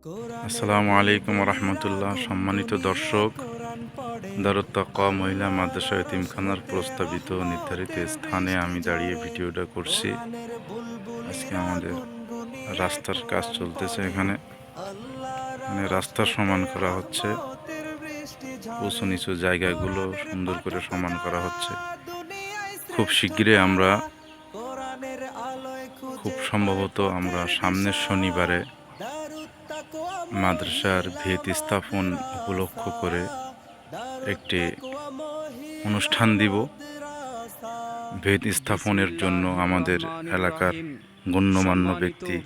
আসসালামু আলাইকুম রহমতুল্লাহ সম্মানিত দর্শক। দারুত্তাকা মহিলা মাদ্রাসা এতিমখানার প্রস্তাবিত নির্ধারিত স্থানে আমি দাঁড়িয়ে ভিডিওটা করছি। আজকে আমাদের রাস্তার কাজ চলতেছে এখানে। মানে রাস্তা সমান করা হচ্ছে। উঁচু নিচু জায়গাগুলো সুন্দর করে সমান করা হচ্ছে। খুব শীঘ্রই আমরা, খুব সম্ভবত আমরা সামনের শনিবারে মাদ্রাসার ভিত স্থাপন উপলক্ষ করে একটি অনুষ্ঠান দিব। ভেদ স্থাপনের জন্য আমাদের এলাকার গণ্যমান্য ব্যক্তি,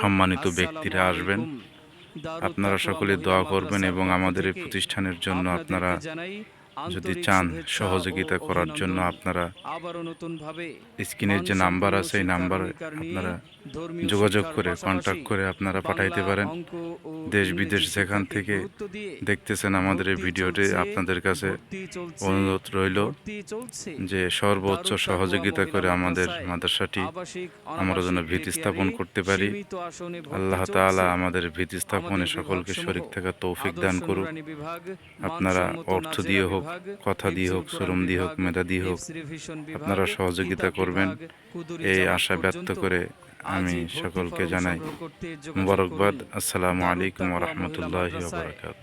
সম্মানিত ব্যক্তিরা আসবেন। আপনারা সকলে দোয়া করবেন এবং আমাদের এই প্রতিষ্ঠানের জন্য আপনারা যদি চান সহযোগিতা করার জন্য আপনারা আবারও নতুন ভাবে স্ক্রিনের যে নাম্বার আছে এই নাম্বারে আপনারা যোগাযোগ করে কন্ট্যাক্ট করে আপনারা পাঠাইতে পারেন। দেশ বিদেশ যেখান থেকে দেখতেছেন আমাদের এই ভিডিওটি আপনাদের কাছে অনুরোধ রইল যে সর্বোচ্চ সহযোগিতা করে আমাদের মাদ্রাসাটি আমরা যেন ভিত্তি স্থাপন করতে পারি। আল্লাহ তাআলা আমাদের ভিত্তি স্থাপনে সকলকে শরিক থাকা তৌফিক দান করুক। আপনারা অর্থ দিয়ে হোক কথা দিয়ে হোক শ্রম দিয়ে হোক মেধা দিয়ে হোক আপনারা সহযোগিতা করবেন। এই আশা ব্যক্ত করে আমি সকলকে জানাই মুবারকবাদ। আসসালামু আলাইকুম রহমতুল্লাহ বারকাত